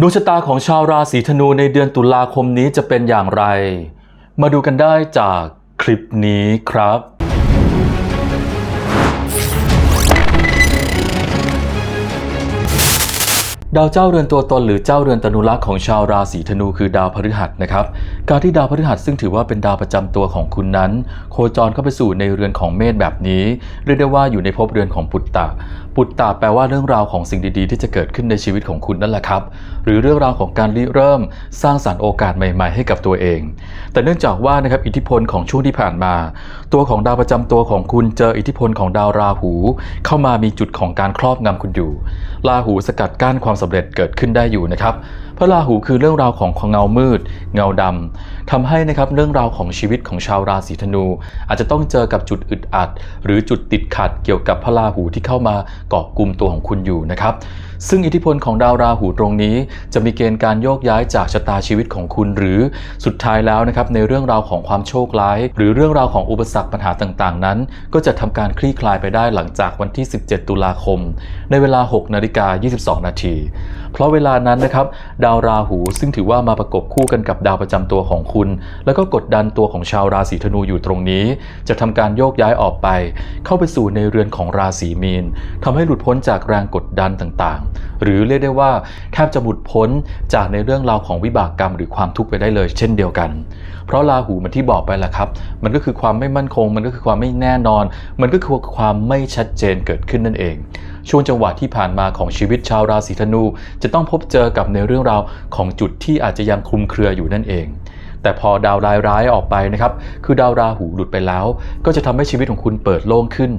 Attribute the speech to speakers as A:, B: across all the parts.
A: ดวงชะตาของชาวราศีธนูในเดือนตุลาคมนี้จะเป็นอย่างไร มาดูกันได้จากคลิปนี้ครับ ดาวเจ้าเรือนตัวตนหรือเจ้าเรือนตนุรักษ์ของชาวราศีธนูคือดาวพฤหัสนะครับ การที่ดาวพฤหัสซึ่งถือว่าเป็นดาวประจำตัวของคุณนั้น โคจรเข้าไปสู่ในเรือนของเมษแบบนี้ เรียกได้ว่าอยู่ในภพเรือนของปุตตะ ปุตตะแปลว่าเรื่องราวของสิ่งดีๆ ที่จะเกิดขึ้นในชีวิตของคุณนั่นแหละครับ หรือเรื่องราวของการริเริ่มสร้างสรรค์โอกาสใหม่ๆ ให้กับตัวเอง แต่เนื่องจากว่านะครับอิทธิพลของช่วงที่ผ่านมา ตัวของดาวประจำตัวของคุณเจออิทธิพลของดาวราหู เข้ามามีจุดของการครอบงำคุณอยู่ราหูสกัดกั้นความสำเร็จเกิดขึ้นได้อยู่นะครับ พระราหูคือเรื่องราวของเงามืด เงาดำทำให้นะครับเรื่องราวของชีวิตของชาวราศีธนู อาจจะต้องเจอกับจุดอึดอัด หรือจุดติดขัดเกี่ยวกับพระราหูที่เข้ามาเกาะกลุ่มตัวของคุณอยู่นะครับ ซึ่งอิทธิพลของดาวราหูตรงนี้ จะมีเกณฑ์การโยกย้ายจากชะตาชีวิตของคุณหรือสุดท้ายแล้วนะครับในเรื่องราวของความโชคร้าย หรือเรื่องราวของอุปสรรคปัญหาต่างๆ นั้น ก็จะทำการคลี่คลายไปได้หลังจากวันที่ 17 ตุลาคม ในเวลา 6 นาฬิกา 22 นาที เพราะเวลานั้นนะครับดาวราหูซึ่งถือว่ามาประกบคู่กันกับดาวประจำตัวของคุณ แล้วก็กดดันตัวของชาวราศีธนูอยู่ตรงนี้ จะทำการโยกย้ายออกไป เข้าไปสู่ในเรือนของราศีมีนทำให้หลุดพ้นจากแรงกดดันต่างๆหรือเรียกได้ว่าแทบจะหลุดพ้นจากในเรื่องราวของวิบากกรรมหรือความทุกข์ไปได้เลย เช่นเดียวกัน เพราะราหูมันที่บอกไปแหละครับ มันก็คือความไม่มั่นคง มันก็คือความไม่แน่นอน มันก็คือความไม่ชัดเจนเกิดขึ้นนั่นเอง ช่วงจังหวะที่ผ่านมาของชีวิตชาวราศีธนู จะต้องพบเจอกับในเรื่องราวของจุดที่อาจจะยังคลุมเครืออยู่นั่นเอง แต่พอดาวร้ายร้ายๆออกไปนะครับ คือดาวราหูหลุดไปแล้ว ก็จะทำให้ชีวิตของคุณเปิดโล่งขึ้น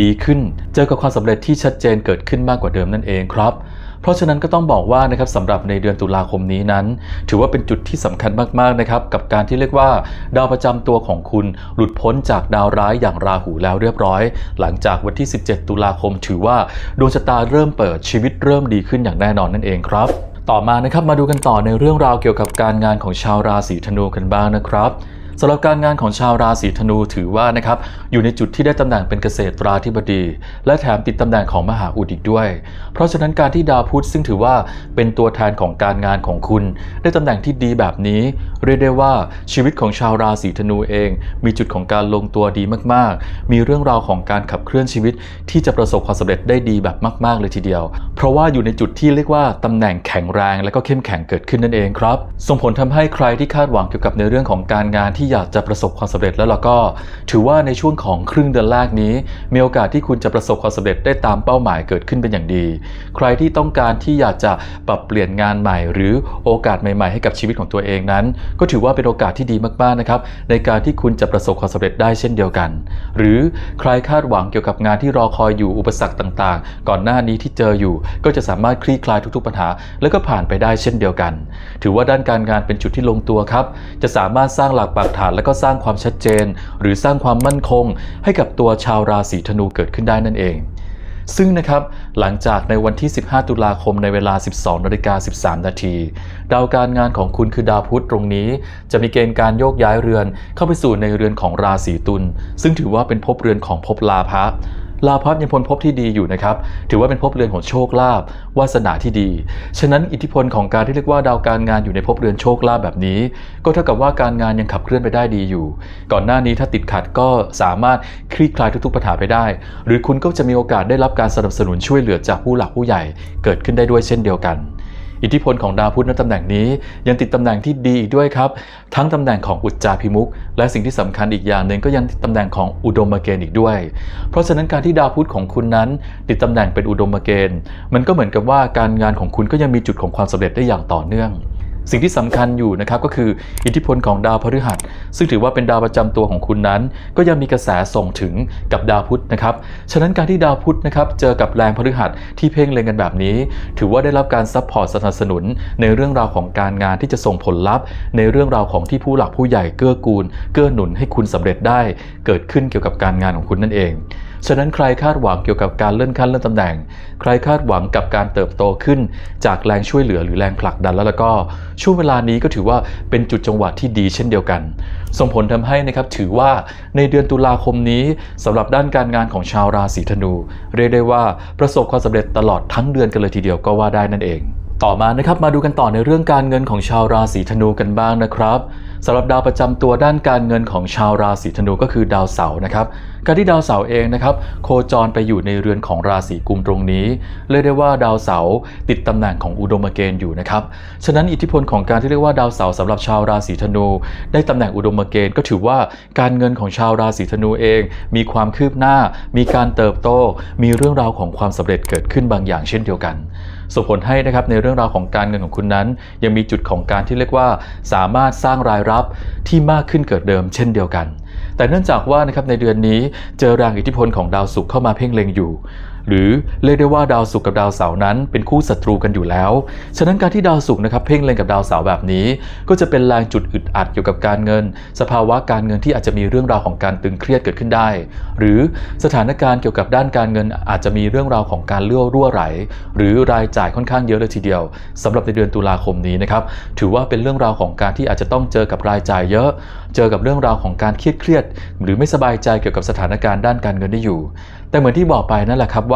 A: ดีขึ้น เจอกับความสำเร็จที่ชัดเจนเกิดขึ้นมากกว่าเดิมนั่นเองครับเพราะฉะนั้นก็ต้องบอกว่านะครับสำหรับในเดือนตุลาคมนี้นั้น ถือว่าเป็นจุดที่สำคัญมากๆนะครับกับการที่เรียกว่า ดาวประจำตัวของคุณหลุดพ้นจากดาวร้ายอย่างราหูแล้วเรียบร้อย หลังจากวันที่ 17 ตุลาคม ถือว่าดวงชะตาเริ่มเปิดชีวิตเริ่มดีขึ้นอย่างแน่นอนนั่นเองครับ ต่อมานะครับมาดูกันต่อในเรื่องราวเกี่ยวกับการงานของชาวราศีธนูกันบ้างนะครับ สำหรับการงานของชาวราศีธนูถือว่านะครับอยู่ในจุดที่ได้ตำแหน่งเป็นเกษตราธิบดี และแถมติดตำแหน่งของมหาอุดอีกด้วย เพราะฉะนั้นการที่ดาวพุธซึ่งถือว่าเป็นตัวแทนของการงานของคุณ ได้ตำแหน่งที่ดีแบบนี้ เรียกได้ว่าชีวิตของชาวราศีธนูเอง มีจุดของการลงตัวดีมากๆ มีเรื่องราวของการขับเคลื่อนชีวิต ที่จะประสบความสำเร็จได้ดีแบบมาก ๆ เลยทีเดียว เพราะว่าอยู่ในจุดที่เรียกว่าตำแหน่งแข็งแรง และก็เข้มแข็งเกิดขึ้นนั่นเองครับส่งผลทำให้ใครที่คาดหวังเกี่ยวกับในเรื่องของการงานที่อยากจะประสบความสำเร็จแล้วเราก็ถือว่าในช่วงของครึ่งเดือนแรกนี้ มีโอกาสที่คุณจะประสบความสำเร็จได้ตามเป้าหมายเกิดขึ้นเป็นอย่างดี ใครที่ต้องการที่อยากจะปรับเปลี่ยนงานใหม่ หรือโอกาสใหม่ๆ ให้กับชีวิตของตัวเองนั้น ก็ถือว่าเป็นโอกาสที่ดีมากๆนะครับในการที่คุณจะประสบความสำเร็จได้เช่นเดียวกัน หรือใครคาดหวังเกี่ยวกับงานที่รอคอยอยู่อุปสรรคต่างๆ ก่อนหน้านี้ที่เจออยู่ ก็จะสามารถคลี่คลายทุกๆปัญหา แล้วก็ผ่านไปได้เช่นเดียวกัน ถือว่าด้านการงานเป็นจุดที่ลงตัวครับจะสามารถสร้างหลักปักฐานและก็สร้างความชัดเจน หรือสร้างความมั่นคง ให้กับตัวชาวราศีธนูเกิดขึ้นได้นั่นเอง ซึ่งนะครับหลังจากในวันที่ 15 ตุลาคมในเวลา 12นาฬิกา13 นาทีดาวการงานของคุณคือดาวพุธตรงนี้ จะมีเกณฑ์การโยกย้ายเรือนเข้าไปสู่ในเรือนของราศีตุลซึ่งถือว่าเป็นภพเรือนของภพลาภะ ลาภยังพ้นภพที่ดีอยู่นะครับ ถือว่าเป็นภพเรือนของโชคลาภวาสนาที่ดี ฉะนั้นอิทธิพลของการที่เรียกว่าดาวการงานอยู่ในภพเรือนโชคลาภแบบนี้ ก็เท่ากับว่าการงานยังขับเคลื่อนไปได้ดีอยู่ ก่อนหน้านี้ถ้าติดขัดก็สามารถคลี่คลายทุกๆปัญหาไปได้ หรือคุณก็จะมีโอกาสได้รับการสนับสนุนช่วยเหลือจากผู้หลักผู้ใหญ่ เกิดขึ้นได้ด้วยเช่นเดียวกัน อิทธิพลของดาวพุธในตำแหน่งนี้ ยังติดตำแหน่งที่ดีอีกด้วยครับ ทั้งตำแหน่งของอุจจาพิมุกและสิ่งที่สำคัญอีกอย่างหนึ่งก็ยังติดตำแหน่งของอุดมเกณฑ์อีกด้วย เพราะฉะนั้นการที่ดาวพุธของคุณนั้น ติดตำแหน่งเป็นอุดมเกณฑ์ มันก็เหมือนกับว่าการงานของคุณก็ยังมีจุดของความสำเร็จได้อย่างต่อเนื่อง สิ่งที่สำคัญอยู่นะครับก็คืออิทธิพลของดาวพฤหัส ซึ่งถือว่าเป็นดาวประจำตัวของคุณนั้น ก็ยังมีกระแสส่งถึงกับดาวพุธนะครับฉะนั้นการที่ดาวพุธนะครับเจอกับแรงพฤหัสที่เพ่งเล็งกันแบบนี้ ถือว่าได้รับการซัพพอร์ตสนับสนุน ในเรื่องราวของการงานที่จะส่งผลลัพธ์ ในเรื่องราวของที่ผู้หลักผู้ใหญ่เกื้อกูล เกื้อหนุนให้คุณสำเร็จได้ เกิดขึ้นเกี่ยวกับการงานของคุณนั่นเอง ฉะนั้นใครคาดหวังเกี่ยวกับการเลื่อนขั้นเลื่อนตำแหน่ง ใครคาดหวังกับการเติบโตขึ้น จากแรงช่วยเหลือหรือแรงผลักดันแล้วแล้วก็ช่วงเวลานี้ก็ถือว่าเป็นจุดจังหวะที่ดีเช่นเดียวกัน ส่งผลทำให้นะครับถือว่าในเดือนตุลาคมนี้สำหรับด้านการงานของชาวราศีธนู เรียกได้ว่าประสบความสำเร็จตลอดทั้งเดือนกันเลยทีเดียวก็ว่าได้นั่นเอง ต่อมานะครับมาดูกันต่อในเรื่องการเงินของชาวราศีธนูกันบ้างนะครับสำหรับดาวประจำตัวด้านการเงินของชาวราศีธนูก็คือดาวเสาร์นะครับการที่ดาวเสาร์เองนะครับโคจรไปอยู่ในเรือนของราศีกุมตรงนี้เรียกได้ว่าดาวเสาร์ติดตำแหน่งของอุดมเกณฑ์อยู่นะครับฉะนั้นอิทธิพลของการที่เรียกว่าดาวเสาร์สำหรับชาวราศีธนู ได้ตำแหน่งอุดมเกณฑ์ก็ถือว่าการเงินของชาวราศีธนูเอง มีความคืบหน้า มีการเติบโต มีเรื่องราวของความสำเร็จเกิดขึ้นบางอย่างเช่นเดียวกัน ส่งผลให้นะครับในเรื่องราวของการเงินของคุณนั้น ยังมีจุดของการที่เรียกว่า สามารถสร้างรายรับที่มากขึ้นเกิดเดิมเช่นเดียวกัน แต่เนื่องจากว่านะครับในเดือนนี้เจอแรงอิทธิพลของดาวศุกร์เข้ามาเพ่งเล็งอยู่ หรือเรียกได้ว่าดาวศุกร์กับดาวเสาร์นั้นเป็นคู่ศัตรูกันอยู่แล้ว ฉะนั้นการที่ดาวศุกร์นะครับเพ่งเล็งกับดาวเสาร์แบบนี้ ก็จะเป็นแรงจุดอึดอัดเกี่ยวกับการเงิน สภาวะการเงินที่อาจจะมีเรื่องราวของการตึงเครียดเกิดขึ้นได้ หรือสถานการณ์เกี่ยวกับด้านการเงินอาจจะมีเรื่องราวของการเลื่อรั่วไหล หรือรายจ่ายค่อนข้างเยอะเลยทีเดียวสำหรับในเดือนตุลาคมนี้นะครับถือว่าเป็นเรื่องราวของการที่อาจจะต้องเจอกับรายจ่ายเยอะ เจอกับเรื่องราวของการเครียดเครียดๆหรือไม่สบายใจเกี่ยวกับสถานการณ์ด้านการเงินได้อยู่ แต่เหมือนที่บอกไปนั่นแหละครับว่า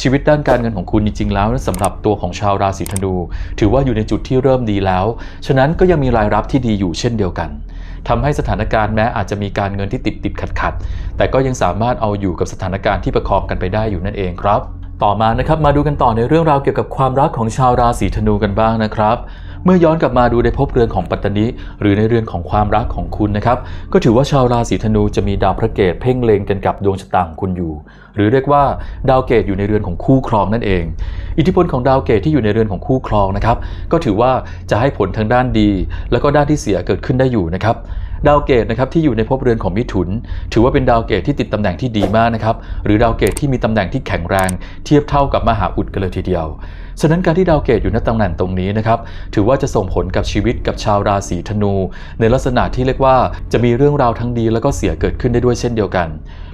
A: ชีวิตด้านการเงินของคุณจริงๆแล้วสำหรับตัวของชาวราศีธนู ถือว่าอยู่ในจุดที่เริ่มดีแล้ว ฉะนั้นก็ยังมีรายรับที่ดีอยู่เช่นเดียวกันทำให้สถานการณ์แม้อาจจะมีการเงินที่ติดติดขัดขัดแต่ก็ยังสามารถเอาอยู่กับสถานการณ์ที่ประคองกันไปได้อยู่นั่นเองครับ ต่อมานะครับมาดูกันต่อในเรื่องราวเกี่ยวกับความรักของชาวราศีธนูกันบ้างนะครับ เมื่อย้อนกลับมาดูในภพเรือนของปัตตนิหรือในเรือนของความรักของคุณนะครับก็ถือว่าชาวราศีธนูจะมีดาวพระเกตเพ่งเลงกันกับดวงชะตาของคุณอยู่ หรือเรียกว่าดาวเกตอยู่ในเรือนของคู่ครองนั่นเอง อิทธิพลของดาวเกตที่อยู่ในเรือนของคู่ครองนะครับก็ถือว่าจะให้ผลทางด้านดี แล้วก็ด้านที่เสียเกิดขึ้นได้อยู่นะครับดาวเกตนะครับที่อยู่ในภพเรือนของมิถุน ถือว่าเป็นดาวเกตที่ติดตำแหน่งที่ดีมากนะครับหรือดาวเกตที่มีตำแหน่งที่แข็งแรง เทียบเท่ากับมหาอุดกันเลยทีเดียว ฉะนั้นการที่ดาวเกตอยู่ในตำแหน่งตรงนี้นะครับถือว่าจะส่งผลกับชีวิตกับชาวราศีธนู ในลักษณะที่เรียกว่าจะมีเรื่องราวทั้งดีแล้วก็เสียเกิดขึ้นได้ด้วยเช่นเดียวกัน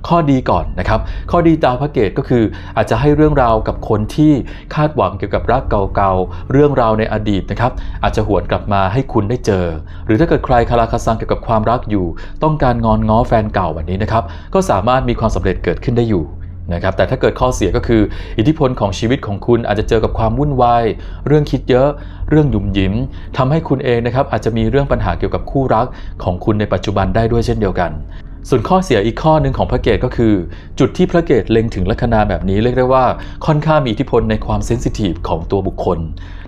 A: ข้อดีก่อนนะครับ ข้อดีดาวพระเกตก็คืออาจจะให้เรื่องราวกับคนที่คาดหวังเกี่ยวกับรักเก่าๆเรื่องราวในอดีตนะครับอาจจะหวนกลับมาให้คุณได้เจอ หรือถ้าเกิดใครคาราคาซังเกี่ยวกับความรักอยู่ ต้องการงอนง้อแฟนเก่าแบบนี้นะครับก็สามารถมีความสำเร็จเกิดขึ้นได้อยู่ นะครับแต่ถ้าเกิดข้อเสียก็คือ อิทธิพลของชีวิตของคุณอาจจะเจอกับความวุ่นวายเรื่องคิดเยอะ เรื่องหยุ่มหยิมทำให้คุณเองนะครับอาจจะมีเรื่องปัญหาเกี่ยวกับคู่รักของคุณในปัจจุบันได้ด้วยเช่นเดียวกัน ส่วนข้อเสียอีกข้อหนึ่งของพระเกตก็คือ จุดที่พระเกตเล็งถึงลัคนาแบบนี้เรียกได้ว่าค่อนข้างมีอิทธิพลในความเซนซิทีฟของตัวบุคคล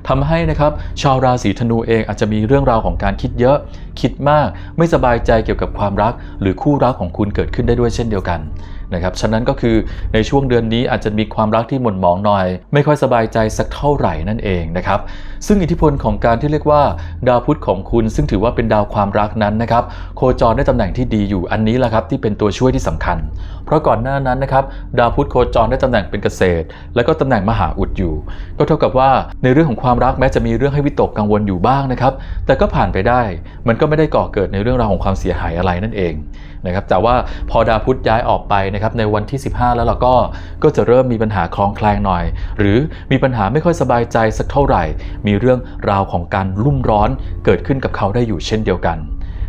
A: ทำให้นะครับชาวราศีธนูเองอาจจะมีเรื่องราวของการคิดเยอะ คิดมากไม่สบายใจเกี่ยวกับความรัก หรือคู่รักของคุณเกิดขึ้นได้ด้วยเช่นเดียวกันนะครับฉะนั้นก็คือในช่วงเดือนนี้อาจจะมีความรักที่หม่นหมองหน่อย ไม่ค่อยสบายใจสักเท่าไหร่นั่นเองนะครับซึ่งอิทธิพลของการที่เรียกว่า ดาวพุธของคุณ ซึ่งถือว่าเป็นดาวความรักนั้นนะครับโคจรได้ตำแหน่งที่ดีอยู่อันนี้แหละครับที่เป็นตัวช่วยที่สำคัญ เพราะก่อนหน้านั้นนะครับดาวพุธโคจรได้ตำแหน่งเป็นเกษตร แล้วก็ตำแหน่งมหาอุดอยู่ ก็เท่ากับว่าในเรื่องของความรักแม้จะมีเรื่องให้วิตกกังวลอยู่บ้างนะครับ แต่ก็ผ่านไปได้ มันก็ไม่ได้ก่อเกิดในเรื่องราวของความเสียหายอะไรนั่นเองนะครับ แต่ว่าพอดาวพุธย้ายออกไปนะครับในวันที่ 15 แล้วเราก็ก็จะเริ่มมีปัญหาคลองแคลงหน่อย หรือมีปัญหาไม่ค่อยสบายใจสักเท่าไหร่ มีเรื่องราวของการรุ่มร้อนเกิดขึ้นกับเขาได้อยู่เช่นเดียวกัน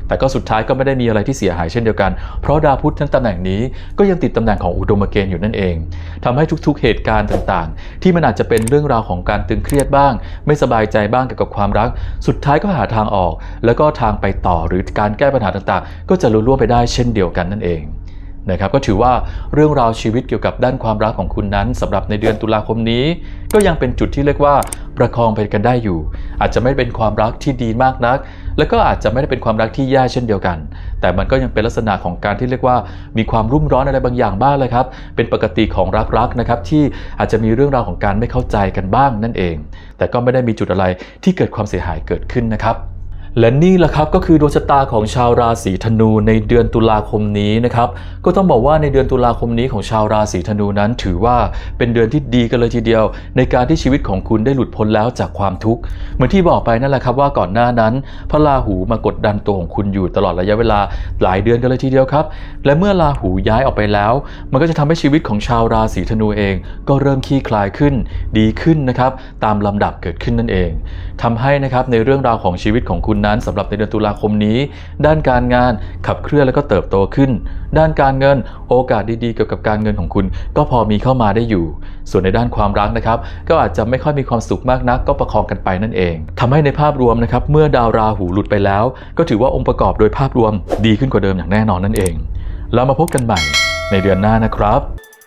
A: แต่ก็สุดท้ายก็ไม่ได้มีอะไรที่เสียหายเช่นเดียวกัน เพราะดาวพุธทั้งตำแหน่งนี้ก็ยังติดตำแหน่งของอุดมเกณฑ์อยู่นั่นเองทำให้ทุกๆเหตุการณ์ต่างๆ ที่มันอาจจะเป็นเรื่องราวของการตึงเครียดบ้าง ไม่สบายใจบ้างเกี่ยวกับความรัก สุดท้ายก็หาทางออก แล้วก็ทางไปต่อหรือการแก้ปัญหาต่างๆ ก็จะลุล่วงไปได้เช่นเดียวกันนั่นเอง นะครับก็ถือว่าเรื่องราวชีวิตเกี่ยวกับด้านความรักของคุณนั้นสำหรับในเดือนตุลาคมนี้ ก็ยังเป็นจุดที่เรียกว่าประคองไปกันได้อยู่ อาจจะไม่เป็นความรักที่ดีมากนัก แล้วก็อาจจะไม่ได้เป็นความรักที่แย่เช่นเดียวกัน แต่มันก็ยังเป็นลักษณะของการที่เรียกว่า มีความรุ่มร้อนอะไรบางอย่างบ้างเลยครับ เป็นปกติของรักๆนะครับที่อาจจะมีเรื่องราวของการไม่เข้าใจกันบ้างนั่นเอง แต่ก็ไม่ได้มีจุดอะไรที่เกิดความเสียหายเกิดขึ้นนะครับ และนี่แหละครับก็คือดวงชะตาของชาวราศีธนูในเดือนตุลาคมนี้นะครับก็ต้องบอกว่าในเดือนตุลาคมนี้ของชาวราศีธนูนั้น ถือว่าเป็นเดือนที่ดีกันเลยทีเดียว ในการที่ชีวิตของคุณได้หลุดพ้นแล้วจากความทุกข์เหมือนที่บอกไปนั่นแหละครับว่าก่อนหน้านั้น พระราหูมากดดันตัวของคุณอยู่ตลอดระยะเวลาหลายเดือนกันเลยทีเดียวครับ และเมื่อราหูย้ายออกไปแล้ว มันก็จะทำให้ชีวิตของชาวราศีธนูเอง ก็เริ่มคลี่คลายขึ้น ดีขึ้นนะครับตามลำดับเกิดขึ้นนั่นเองทำให้นะครับในเรื่องราวของชีวิตของคุณนั้นสำหรับในเดือนตุลาคมนี้ ด้านการงานขับเคลื่อนและก็เติบโตขึ้น ด้านการเงินโอกาสดีๆ เกี่ยวกับการเงินของคุณ ก็พอมีเข้ามาได้อยู่ ส่วนในด้านความรักนะครับ ก็อาจจะไม่ค่อยมีความสุขมากนัก ก็ประคองกันไปนั่นเองทำให้ในภาพรวมนะครับเมื่อดาวราหูหลุดไปแล้ว ก็ถือว่าองค์ประกอบโดยภาพรวมดีขึ้นกว่าเดิมอย่างแน่นอนนั่นเอง แล้วมาพบกันใหม่ในเดือนหน้านะครับ